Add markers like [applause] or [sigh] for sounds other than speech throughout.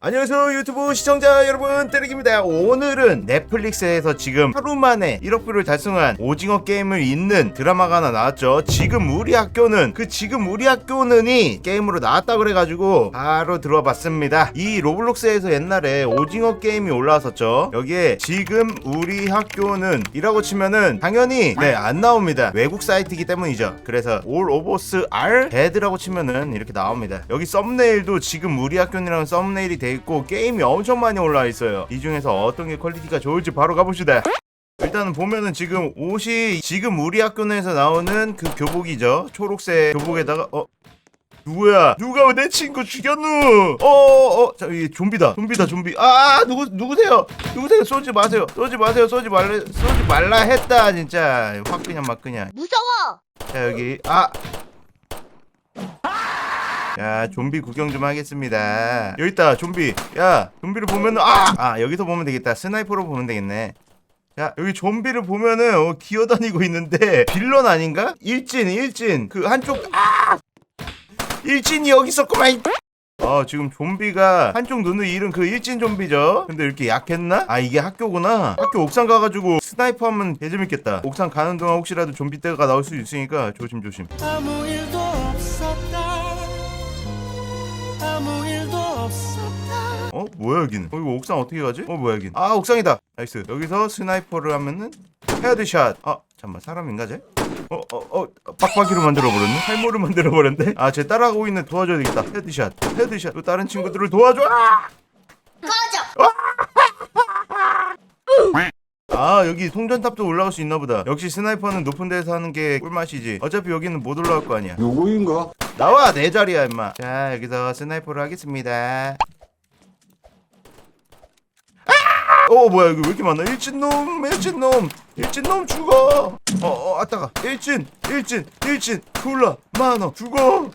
안녕하세요 유튜브 시청자 여러분. 때리기입니다. 오늘은 넷플릭스에서 지금 하루 만에 1억 뷰를 달성한 오징어 게임을 잇는 드라마가 하나 나왔죠. 지금 우리 학교는 그 지금 우리 학교는이 게임으로 나왔다 그래가지고 바로 들어와 봤습니다. 이 로블록스에서 옛날에 오징어 게임이 올라왔었죠. 여기에 지금 우리 학교는 이라고 치면은 당연히 네 안 나옵니다. 외국 사이트이기 때문이죠. 그래서 올 오버스 R 데드라고 치면은 이렇게 나옵니다. 여기 썸네일도 지금 우리 학교는이라는 썸네일이 돼 있고 게임이 엄청 많이 올라와 있어요 이 중에서 어떤 게 퀄리티가 좋을지 바로 가봅시다 일단은 보면은 지금 옷이 지금 우리 학교 내에서 나오는 그 교복이죠 초록색 교복에다가 어 누구야? 누가 내 친구 죽였누? 어어 자, 이 좀비다. 좀비다, 좀비. 아, 아, 누구 누구세요? 누구세요? 쏘지 마세요. 쏘지 마세요. 쏘지 말라 쏘지 말라 했다, 진짜. 확 그냥 막 그냥. 무서워. 자, 여기 아. 야, 좀비 구경 좀 하겠습니다. 여기 있다, 좀비. 야, 좀비를 보면은 아! 아, 여기서 보면 되겠다. 스나이퍼로 보면 되겠네. 자, 여기 좀비를 보면은 어, 기어다니고 있는데 빌런 아닌가? 일진, 일진. 그 한쪽 아! 일진이 여기 있었구만. 어 지금 좀비가 한쪽 눈을 잃은 그 일진 좀비죠 근데 이렇게 약했나? 아 이게 학교구나 학교 옥상 가가지고 스나이퍼 하면 개재밌겠다 옥상 가는 동안 혹시라도 좀비 떼가 나올 수 있으니까 조심조심 아무 일도 어? 뭐야 여기는? 어 이거 옥상 어떻게 가지? 어 뭐야 여긴 아 옥상이다 나이스 여기서 스나이퍼를 하면은 헤드샷 아 잠깐만 사람인가 쟤? 어, 어, 어, 빡빡이로 만들어버렸네? 탈모를 [laughs] 만들어버렸네? 아, 쟤 따라가고 있는 도와줘야 되겠다. 헤드샷, 헤드샷. 또 다른 친구들을 도와줘! 아! 꺼져. 아 여기 송전탑도 올라갈 수 있나 보다 역시 스나이퍼는 높은 데서 하는 게 꿀맛이지 어차피 여기는 못 올라갈 거 아니야 누구인가? 나와 내 자리야 임마 자 여기서 스나이퍼를 하겠습니다 아! 어 뭐야 여기 왜 이렇게 많아? 일진놈 일진놈 일진놈 죽어. 어 어 아따가. 일진 일진 일진 졸라 많어 죽어.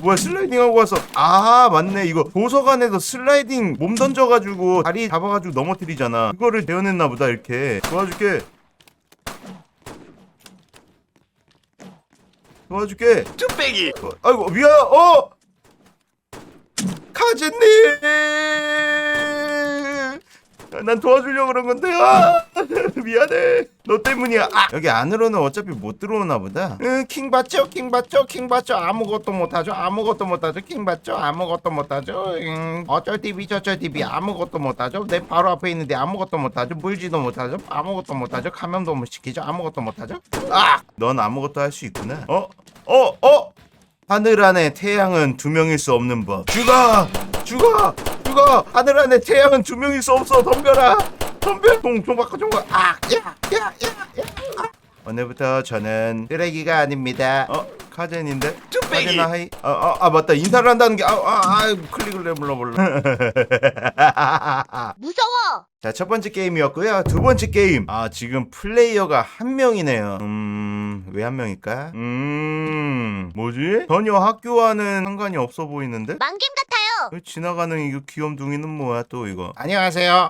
뭐야 슬라이딩하고 와서. 아 맞네. 이거 도서관에서 슬라이딩 몸 던져가지고 다리 잡아가지고 넘어뜨리잖아. 그거를 배워냈나 보다 이렇게. 도와줄게. 도와줄게. 뚝배기. 어, 아이고 미안 어! 카즈님 난 도와주려고 그런 건데. 아 [laughs] 미안해. 너 때문이야. 아. 여기 안으로는 어차피 못 들어오나 보다. 응 킹 받죠? 킹 받죠? 킹 받죠? 아무것도 못하죠? 아무것도 못하죠? 킹 받죠? 아무것도 못하죠? 음, 어쩔 TV 저쩔 TV 아무것도 못하죠? 내 바로 앞에 있는데 아무것도 못하죠? 물지도 못하죠? 아무것도 못하죠? 감염도 못 시키죠? 아무것도 못하죠? 아넌 아무것도 할 수 있구나. 어? 어? 어? 하늘 안에 태양은 두 명일 수 없는 법. 죽어! 죽어! 죽어! 하늘 안에 태양은 두 명일 수 없어. 덤벼라! 덤벼! 동, 종 바꿔, 종 바꿔. 아! 야! 야! 야! 야! 아. 오늘부터 저는 쓰레기가 아닙니다. 어? 카젠인데? 하이? 아, 아, 아 맞다. 인사를 한다는 게, 아, 아, 아 클릭을 해 불러볼래. [laughs] 무서워. 자, 첫 번째 게임이었고요. 두 번째 게임. 아, 지금 플레이어가 한 명이네요. 음, 왜 한 명일까? 음, 뭐지? 전혀 학교와는 상관이 없어 보이는데? 왜 지나가는 이거 귀염둥이는 뭐야 또 이거? 안녕하세요.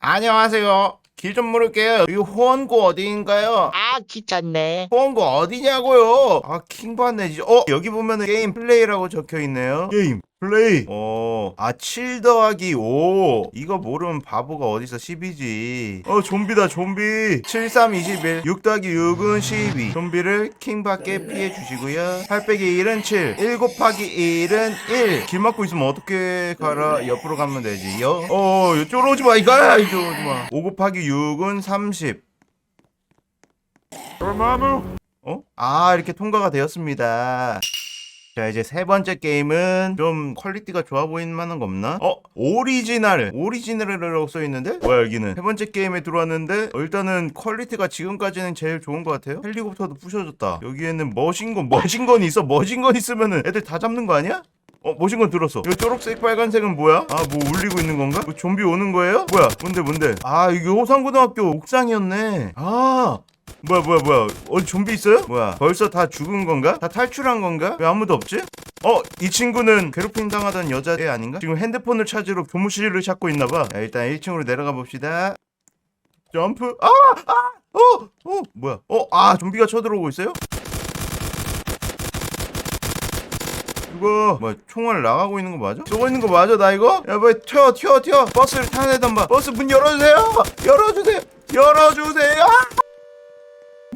안녕하세요. 길 좀 물을게요. 여기 호원고 어디인가요? 아 귀찮네 호원고 어디냐고요? 아 킹받네 진짜. 어 여기 보면은 게임 플레이라고 적혀 있네요. 게임 플레이. 어, 아 7 더하기 5. 이거 모르면 바보가 어디서 10이지. 어 좀비다 좀비. 7 3 21. 6 더하기 6은 12. 좀비를 킹받게 피해 주시고요. 8 빼기 1은 7. 1 곱하기 1은 1. 길 막고 있으면 어떻게 가라? 옆으로 가면 되지요. 어 이쪽으로 오지 마 이거야 이쪽으로 오지 마. 5 곱하기 6은 30. 어? 아 이렇게 통과가 되었습니다. 자 이제 세 번째 게임은 좀 퀄리티가 좋아 보이는 만한 거 없나? 어? 오리지널 오리지널이라고 써있는데? 뭐야 여기는 세 번째 게임에 들어왔는데 어, 일단은 퀄리티가 지금까지는 제일 좋은 것 같아요 헬리콥터도 부셔졌다 여기에는 머신건 머신건이 있어 머신건 있으면은 애들 다 잡는 거 아니야? 어 머신건 들었어 이거 초록색 빨간색은 뭐야? 아 뭐 울리고 있는 건가? 뭐 좀비 오는 거예요? 뭐야 뭔데 뭔데 아 이게 호상고등학교 옥상이었네 아 뭐야 뭐야 뭐야 어디 좀비 있어요? 뭐야 벌써 다 죽은 건가? 다 탈출한 건가? 왜 아무도 없지? 어 이 친구는 괴롭힘 당하던 여자애 아닌가? 지금 핸드폰을 찾으러 교무실을 찾고 있나봐 야, 일단 1층으로 내려가 봅시다 점프 아! 아! 어! 어! 뭐야 어! 아 좀비가 쳐들어오고 있어요? 그거 뭐 총알 나가고 있는 거 맞아? 쏘고 있는 거 맞아 나 이거? 야뭐 튀어 튀어 튀어 버스를 타는 애단 봐 버스 문 열어주세요 열어주세요 열어주세요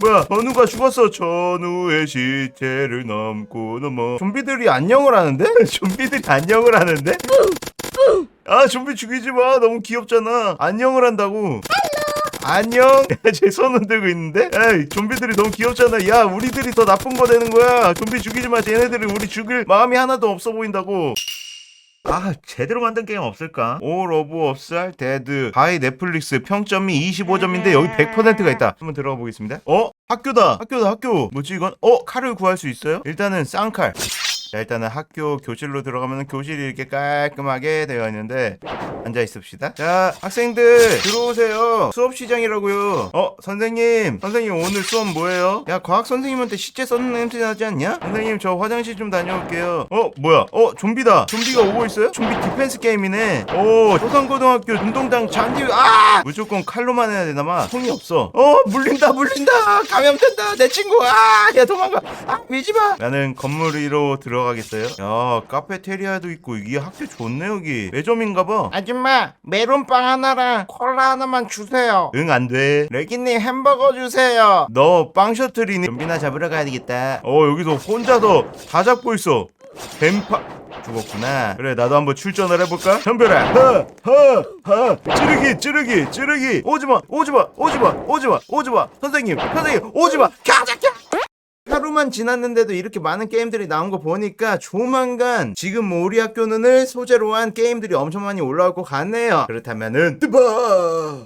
뭐야 전우가 죽었어. 전우의 시체를 넘고 넘어. 좀비들이 안녕을 하는데? [laughs] 좀비들이 안녕을 하는데? 아 좀비 죽이지 마. 너무 귀엽잖아. 안녕을 한다고. 안녕. [laughs] 제손 흔들고 있는데? 에이 좀비들이 너무 귀엽잖아. 야 우리들이 더 나쁜 거 되는 거야. 좀비 죽이지 마. 쟤네들이 우리 죽일 마음이 하나도 없어 보인다고 아 제대로 만든 게임 없을까? 올 오브 업살 데드 바이 넷플릭스 평점이 25점인데 여기 100%가 있다 한번 들어가 보겠습니다 어? 학교다 학교다 학교 뭐지 이건? 어? 칼을 구할 수 있어요? 일단은 쌍칼 자 일단은 학교 교실로 들어가면 교실이 이렇게 깔끔하게 되어 있는데 앉아 있읍시다. 자 학생들 들어오세요. 수업 시장이라고요. 어 선생님. 선생님 오늘 수업 뭐예요? 야 과학 선생님한테 시체 썩는 냄새 나지 않냐? 선생님 저 화장실 좀 다녀올게요. 어 뭐야? 어 좀비다. 좀비가 오고 있어요? 좀비 디펜스 게임이네. 오 조선고등학교 운동장 잔디 아! 무조건 칼로만 해야 되나봐 총이 없어. 어 물린다 물린다. 감염된다 내 친구. 아 야 도망가. 아 밀지 마. 나는 건물 위로 들어가겠어요? 야 카페테리아도 있고 이게 학교 좋네 여기. 매점인가봐? 아줌마 메론빵 하나랑 콜라 하나만 주세요. 응 안돼. 레기님 햄버거 주세요. 너 빵 셔틀이니 좀비나 잡으러 가야 되겠다. 어 여기서 혼자서 다 잡고 있어. 뱀파 죽었구나. 그래 나도 한번 출전을 해볼까? 현별아 허허허. 찌르기 찌르기 찌르기. 오지마 오지마 오지마 오지마 오지마. 선생님 선생님 오지마. 가자 가 하루만 지났는데도 이렇게 많은 게임들이 나온 거 보니까 조만간 지금 뭐 우리 학교는을 소재로 한 게임들이 엄청 많이 올라올 것 같네요. 그렇다면은 뜨바